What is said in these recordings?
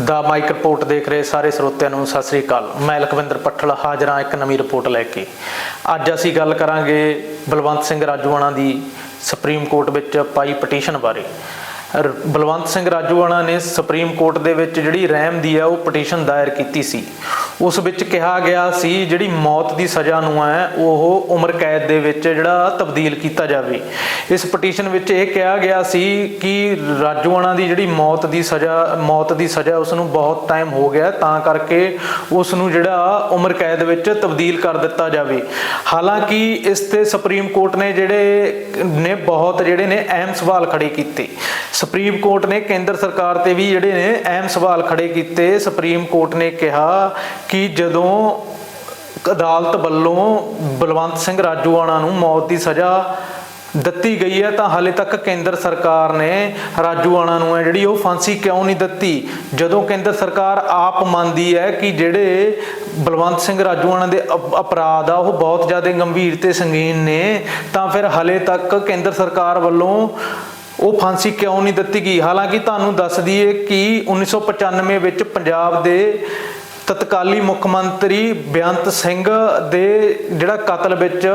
ਦਾ mic report ਦੇਖ ਰਹੇ ਸਾਰੇ ਸਰੋਤਿਆਂ ਨੂੰ ਸਤਿ ਸ੍ਰੀ ਅਕਾਲ। ਮੈਂ ਲਖਵਿੰਦਰ ਪੱਠਲ, ਹਾਜ਼ਰ ਹਾਂ ਇੱਕ ਨਵੀਂ ਰਿਪੋਰਟ ਲੈ ਕੇ। ਅੱਜ ਅਸੀਂ ਗੱਲ ਕਰਾਂਗੇ ਬਲਵੰਤ ਸਿੰਘ ਰਾਜੂਆਣਾ ਦੀ ਸੁਪਰੀਮ ਕੋਰਟ ਵਿੱਚ ਪਾਈ ਪਟੀਸ਼ਨ ਬਾਰੇ। ਬਲਵੰਤ ਸਿੰਘ ਰਾਜੂਆਣਾ ਨੇ ਸੁਪਰੀਮ ਕੋਰਟ ਦੇ ਵਿੱਚ ਜਿਹੜੀ ਰਹਿਮ ਦੀ ਹੈ ਉਹ ਪਟੀਸ਼ਨ ਦਾਇਰ ਕੀਤੀ ਸੀ। ਉਸ ਵਿੱਚ ਕਿਹਾ ਗਿਆ ਸੀ, ਜਿਹੜੀ ਮੌਤ ਦੀ ਸਜ਼ਾ ਨੂੰ ਹੈ ਉਹ ਉਮਰ ਕੈਦ ਦੇ ਵਿੱਚ ਜਿਹੜਾ ਤਬਦੀਲ ਕੀਤਾ ਜਾਵੇ। ਇਸ ਪਟੀਸ਼ਨ ਵਿੱਚ ਇਹ ਕਿਹਾ ਗਿਆ ਸੀ ਕਿ ਰਾਜੂਆਣਾ ਦੀ ਜਿਹੜੀ ਮੌਤ ਦੀ ਸਜ਼ਾ, ਮੌਤ ਦੀ ਸਜ਼ਾ ਉਸ ਨੂੰ ਬਹੁਤ ਟਾਈਮ ਹੋ ਗਿਆ, ਤਾਂ ਕਰਕੇ ਉਸ ਨੂੰ ਜਿਹੜਾ ਉਮਰ ਕੈਦ ਵਿੱਚ ਤਬਦੀਲ ਕਰ ਦਿੱਤਾ ਜਾਵੇ। ਹਾਲਾਂਕਿ ਇਸ ਤੇ ਸੁਪਰੀਮ ਕੋਰਟ ਨੇ ਜਿਹੜੇ, ਨੇ ਬਹੁਤ ਜਿਹੜੇ ਨੇ ਅਹਿਮ ਸਵਾਲ ਖੜੇ ਕੀਤੇ। ਸੁਪਰੀਮ ਕੋਰਟ ਨੇ ਕੇਂਦਰ ਸਰਕਾਰ ਤੇ ਵੀ ਜਿਹੜੇ ਨੇ ਅਹਿਮ ਸਵਾਲ ਖੜੇ ਕੀਤੇ। ਸੁਪਰੀਮ ਕੋਰਟ ਨੇ ਕਿਹਾ ਕਿ ਜਦੋਂ ਅਦਾਲਤ ਵੱਲੋਂ ਬਲਵੰਤ ਸਿੰਘ ਰਾਜੂਆਣਾ ਨੂੰ ਮੌਤ ਦੀ ਸਜ਼ਾ ਦਿੱਤੀ ਗਈ ਹੈ, ਤਾਂ ਹਾਲੇ ਤੱਕ ਕੇਂਦਰ ਸਰਕਾਰ ਨੇ ਰਾਜੂਆਣਾ ਨੂੰ ਹੈ ਜਿਹੜੀ ਉਹ ਫਾਂਸੀ ਕਿਉਂ ਨਹੀਂ ਦਿੱਤੀ? ਜਦੋਂ ਕੇਂਦਰ ਸਰਕਾਰ ਆਪ ਮੰਨਦੀ ਹੈ ਕਿ ਜਿਹੜੇ ਬਲਵੰਤ ਸਿੰਘ ਰਾਜੂਆਣਾ ਦੇ ਅਪ- ਅਪਰਾਧ ਆ, ਉਹ ਬਹੁਤ ਜ਼ਿਆਦਾ ਗੰਭੀਰ ਤੇ ਸੰਗੀਨ ਨੇ, ਤਾਂ ਫਿਰ ਹਾਲੇ ਤੱਕ ਕੇਂਦਰ ਸਰਕਾਰ ਵੱਲੋਂ ਉਹ ਫਾਂਸੀ ਕਿਉਂ ਨਹੀਂ ਦਿੱਤੀ ਗਈ? ਹਾਲਾਂਕਿ ਤੁਹਾਨੂੰ ਦੱਸ ਦਈਏ ਕਿ 1995 ਵਿੱਚ ਪੰਜਾਬ ਦੇ ਤਤਕਾਲੀ ਮੁੱਖ ਮੰਤਰੀ ਬੇਅੰਤ ਸਿੰਘ ਦੇ ਜਿਹੜਾ ਕਤਲ ਵਿੱਚ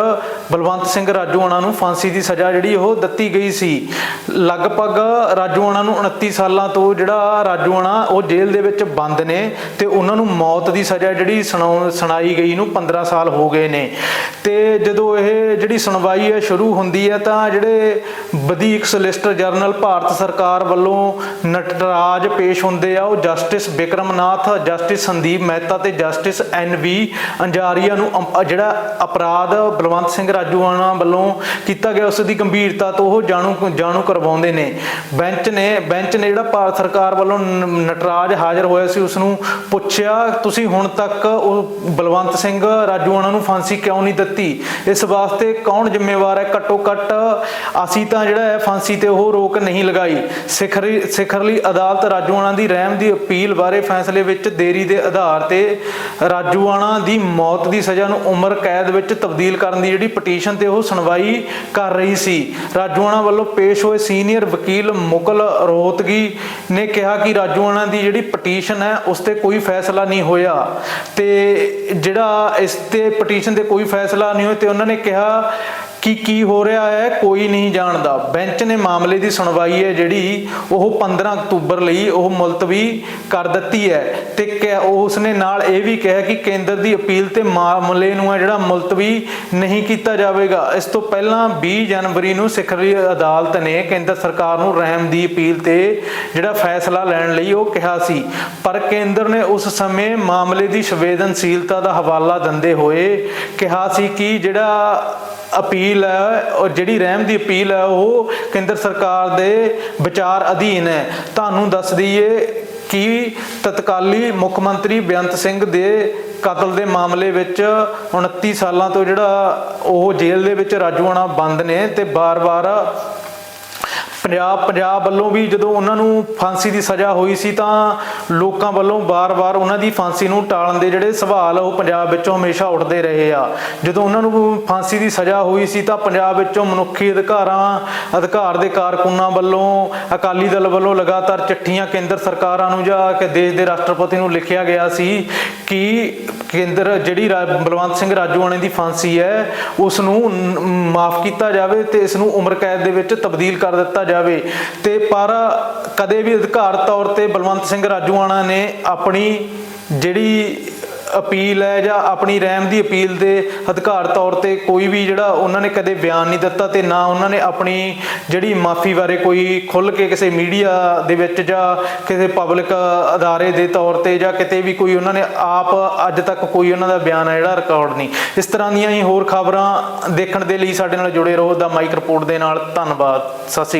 ਬਲਵੰਤ ਸਿੰਘ ਰਾਜੂਆਣਾ ਨੂੰ ਫਾਂਸੀ ਦੀ ਸਜ਼ਾ ਜਿਹੜੀ ਉਹ ਦਿੱਤੀ ਗਈ ਸੀ। ਲਗਭਗ ਰਾਜੂਆਣਾ ਨੂੰ 29 ਸਾਲਾਂ ਤੋਂ ਜਿਹੜਾ ਰਾਜੂਆਣਾ ਉਹ ਜੇਲ੍ਹ ਦੇ ਵਿੱਚ ਬੰਦ ਨੇ ਤੇ ਉਹਨਾਂ ਨੂੰ ਮੌਤ ਦੀ ਸਜ਼ਾ ਜਿਹੜੀ ਸੁਣਾਉ- ਸੁਣਾਈ ਗਈ ਨੂੰ 15 ਸਾਲ ਹੋ ਗਏ ਨੇ। ਤੇ ਜਦੋਂ ਇਹ ਜਿਹੜੀ ਸੁਣਵਾਈ ਹੈ ਸ਼ੁਰੂ ਹੁੰਦੀ ਹੈ ਤਾਂ ਜਿਹੜੇ ਵਧੀਕ ਸੋਲਿਸਟਰ ਜਨਰਲ ਭਾਰਤ ਸਰਕਾਰ ਵੱਲੋਂ ਨਟਰਾਜ ਪੇਸ਼ ਹੁੰਦੇ ਆ, ਉਹ ਜਸਟਿਸ ਬਿਕਰਮਨਾਥ, ਜਸਟਿਸ ਸੰਦੀਪ ਮਹਿਤਾ ਤੇ ਜਸਟਿਸ ਐਨ ਵੀ ਅੰਜਾਰੀਆ ਨੂੰ ਜਿਹੜਾ ਅਪਰਾਧ ਬਲਵੰਤ ਸਿੰਘ ਰਾਜੂਆਣਾ ਵੱਲੋਂ ਕੀਤਾ ਗਿਆ, ਉਸ ਦੀ ਗੰਭੀਰਤਾ ਤੋਂ ਉਹ ਜਾਣੂ ਜਾਣੂ ਕਰਵਾਉਂਦੇ ਨੇ। ਬੈਂਚ ਨੇ ਬੈਂਚ ਨੇ ਜਿਹੜਾ ਭਾਰਤ ਸਰਕਾਰ ਵੱਲੋਂ ਨਟਰਾਜ ਹਾਜ਼ਰ ਹੋਇਆ ਸੀ, ਉਸ ਨੂੰ ਪੁੱਛਿਆ, ਤੁਸੀਂ ਹੁਣ ਤੱਕ ਉਹ ਬਲਵੰਤ ਸਿੰਘ ਰਾਜੂਆਣਾ ਨੂੰ ਫਾਂਸੀ ਕਿਉਂ ਨਹੀਂ ਦਿੱਤੀ? ਇਸ ਵਾਸਤੇ ਕੌਣ ਜ਼ਿੰਮੇਵਾਰ ਹੈ? ਘੱਟੋ ਘੱਟ ਅਸੀਂ ਤਾਂ ਜਿਹੜਾ ਹੈ ਫਾਂਸੀ ਤੇ ਉਹ ਰੋਕ ਨਹੀਂ ਲਗਾਈ। ਸਿਖਰੀ ਸਿਖਰਲੀ ਅਦਾਲਤ ਰਾਜੂਆਣਾ ਦੀ ਰਹਿਮ ਦੀ ਅਪੀਲ ਬਾਰੇ ਫੈਸਲੇ ਵਿੱਚ ਦੇਰੀ ਦੇ ਆਧਾਰ ਤੇ ਰਾਜੂਆਣਾ ਦੀ ਮੌਤ ਦੀ ਸਜ਼ਾ ਨੂੰ ਉਮਰ ਕੈਦ ਵਿੱਚ ਤਬਦੀਲ ਕਰਨ ਦੀ ਜਿਹੜੀ ਪਟੀਸ਼ਨ ਤੇ ਉਹ ਸੁਣਵਾਈ ਕਰ ਰਹੀ ਸੀ। ਰਾਜੂਆਣਾ ਵੱਲੋਂ ਪੇਸ਼ ਹੋਏ ਸੀਨੀਅਰ ਵਕੀਲ ਮੁਕਲ ਰੋਹਤਗੀ ਨੇ ਕਿਹਾ ਕਿ ਰਾਜੂਆਣਾ ਦੀ ਜਿਹੜੀ ਪਟੀਸ਼ਨ ਹੈ, ਉਸ ਤੇ ਕੋਈ ਫੈਸਲਾ ਨਹੀਂ ਹੋਇਆ ਤੇ ਜਿਹੜਾ ਇਸ ਤੇ ਪਟੀਸ਼ਨ ਤੇ ਕੋਈ ਫੈਸਲਾ ਨਹੀਂ ਹੋਇਆ ਤੇ ਉਹਨਾਂ ਨੇ ਕਿਹਾ ਕਿ ਕੀ ਹੋ ਰਿਹਾ ਹੈ, ਕੋਈ ਨਹੀਂ ਜਾਣਦਾ। ਬੈਂਚ ਨੇ ਮਾਮਲੇ ਦੀ ਸੁਣਵਾਈ ਹੈ ਜਿਹੜੀ ਉਹ 15 ਅਕਤੂਬਰ ਲਈ ਉਹ ਮੁਲਤਵੀ ਕਰ ਦਿੱਤੀ ਹੈ ਤੇ ਕਿਹਾ- ਉਸ ਨੇ ਨਾਲ ਇਹ ਵੀ ਕਿਹਾ ਕਿ ਕੇਂਦਰ ਦੀ ਅਪੀਲ ਤੇ ਮਾਮਲੇ ਨੂੰ ਹੈ ਜਿਹੜਾ ਮੁਲਤਵੀ ਨਹੀਂ ਕੀਤਾ ਜਾਵੇਗਾ। ਇਸ ਤੋਂ ਪਹਿਲਾਂ 20 ਜਨਵਰੀ ਨੂੰ ਸਿਖਰੀ ਅਦਾਲਤ ਨੇ ਕੇਂਦਰ ਸਰਕਾਰ ਨੂੰ ਰਹਿਮ ਦੀ ਅਪੀਲ ਤੇ ਜਿਹੜਾ ਫੈਸਲਾ ਲੈਣ ਲਈ ਉਹ ਕਿਹਾ ਸੀ। ਪਰ ਕੇਂਦਰ ਨੇ ਉਸ ਸਮੇਂ ਮਾਮਲੇ ਦੀ ਸੰਵੇਦਨਸ਼ੀਲਤਾ ਦਾ ਹਵਾਲਾ ਦਿੰਦੇ ਹੋਏ ਕਿਹਾ ਸੀ ਕਿ ਜਿਹੜਾ ਅਪੀਲ ਹੈ ਔਰ ਜਿਹੜੀ ਰਹਿਮ ਦੀ ਅਪੀਲ ਹੈ ਉਹ ਕੇਂਦਰ ਸਰਕਾਰ ਦੇ ਵਿਚਾਰ ਅਧੀਨ ਹੈ। ਤੁਹਾਨੂੰ ਦੱਸ ਦਈਏ ਕਿ ਤਤਕਾਲੀ ਮੁੱਖ ਮੰਤਰੀ ਬੇਅੰਤ ਸਿੰਘ ਦੇ ਕਤਲ ਦੇ ਮਾਮਲੇ ਵਿੱਚ 29 ਸਾਲਾਂ ਤੋਂ ਜਿਹੜਾ ਉਹ ਜੇਲ੍ਹ ਦੇ ਵਿੱਚ ਰਾਜੂਆਣਾ ਬੰਦ ਨੇ ਤੇ ਬਾਰ-ਬਾਰ ਪੰਜਾਬ ਪੰਜਾਬ ਵੱਲੋਂ ਵੀ ਜਦੋਂ ਉਹਨਾਂ ਨੂੰ ਫਾਂਸੀ ਦੀ ਸਜ਼ਾ ਹੋਈ ਸੀ ਤਾਂ ਲੋਕਾਂ ਵੱਲੋਂ ਬਾਰ-ਬਾਰ ਉਹਨਾਂ ਦੀ ਫਾਂਸੀ ਨੂੰ ਟਾਲਣ ਦੇ ਜਿਹੜੇ ਸਵਾਲ ਉਹ ਪੰਜਾਬ ਵਿੱਚੋਂ ਹਮੇਸ਼ਾ ਉੱਠਦੇ ਰਹੇ ਆ। ਜਦੋਂ ਉਹਨਾਂ ਨੂੰ ਫਾਂਸੀ ਦੀ ਸਜ਼ਾ ਹੋਈ ਸੀ ਤਾਂ ਪੰਜਾਬ ਵਿੱਚੋਂ ਮਨੁੱਖੀ ਅਧਿਕਾਰਾਂ, ਅਧਿਕਾਰ ਦੇ ਕਾਰਕੁਨਾਂ ਵੱਲੋਂ, ਅਕਾਲੀ ਦਲ ਵੱਲੋਂ ਲਗਾਤਾਰ ਚਿੱਠੀਆਂ ਕੇਂਦਰ ਸਰਕਾਰਾਂ ਨੂੰ ਜਾਂ ਕਿ ਦੇਸ਼ ਦੇ ਰਾਸ਼ਟਰਪਤੀ ਨੂੰ ਲਿਖਿਆ ਗਿਆ ਸੀ ਕਿ ਕੇਂਦਰ ਜਿਹੜੀ ਰਾ- ਬਲਵੰਤ ਸਿੰਘ ਰਾਜੂਆਣੇ ਦੀ ਫਾਂਸੀ ਹੈ ਉਸ ਨੂੰ, ਮਾਫ ਕੀਤਾ ਜਾਵੇ ਤੇ ਇਸ ਨੂੰ ਉਮਰ ਕੈਦ ਦੇ ਵਿੱਚ ਤਬਦੀਲ ਕਰ ਦਿੱਤਾ ਜਾਵੇ। ਤੇ ਪਰ ਕਦੇ ਵੀ ਅਧਿਕਾਰ ਤੌਰ ਤੇ ਬਲਵੰਤ ਸਿੰਘ ਰਾਜੂਆਣਾ ਨੇ ਆਪਣੀ ਜਿਹੜੀ ਅਪੀਲ ਹੈ ਜਾਂ ਆਪਣੀ ਰਹਿਮ ਦੀ ਅਪੀਲ ਦੇ ਅਧਿਕਾਰ ਤੌਰ ਤੇ ਕੋਈ ਵੀ ਜਿਹੜਾ ਉਹਨਾਂ ਨੇ ਕਦੇ ਬਿਆਨ ਨਹੀਂ ਦਿੱਤਾ ਤੇ ਨਾ ਉਹਨਾਂ ਨੇ ਆਪਣੀ ਜਿਹੜੀ ਮਾਫੀ ਬਾਰੇ ਕੋਈ ਖੁੱਲ ਕੇ ਕਿਸੇ ਮੀਡੀਆ ਦੇ ਵਿੱਚ ਜਾਂ ਕਿਸੇ ਪਬਲਿਕ ਅਦਾਰੇ ਦੇ ਤੌਰ ਤੇ ਜਾਂ ਕਿਤੇ ਵੀ ਕੋਈ ਉਹਨਾਂ ਨੇ ਆਪ ਅੱਜ ਤੱਕ ਕੋਈ ਉਹਨਾਂ ਦਾ ਬਿਆਨ ਹੈ ਜਿਹੜਾ ਰਿਕਾਰਡ ਨਹੀਂ। ਇਸ ਤਰ੍ਹਾਂ ਦੀਆਂ ਹੀ ਹੋਰ ਖਬਰਾਂ ਦੇਖਣ ਦੇ ਲਈ ਸਾਡੇ ਨਾਲ ਜੁੜੇ ਰਹੋ। ਦਾ ਮਾਈਕ ਰਿਪੋਰਟ ਦੇ ਨਾਲ ਧੰਨਵਾਦ। ਸਤਿ ਸ਼੍ਰੀ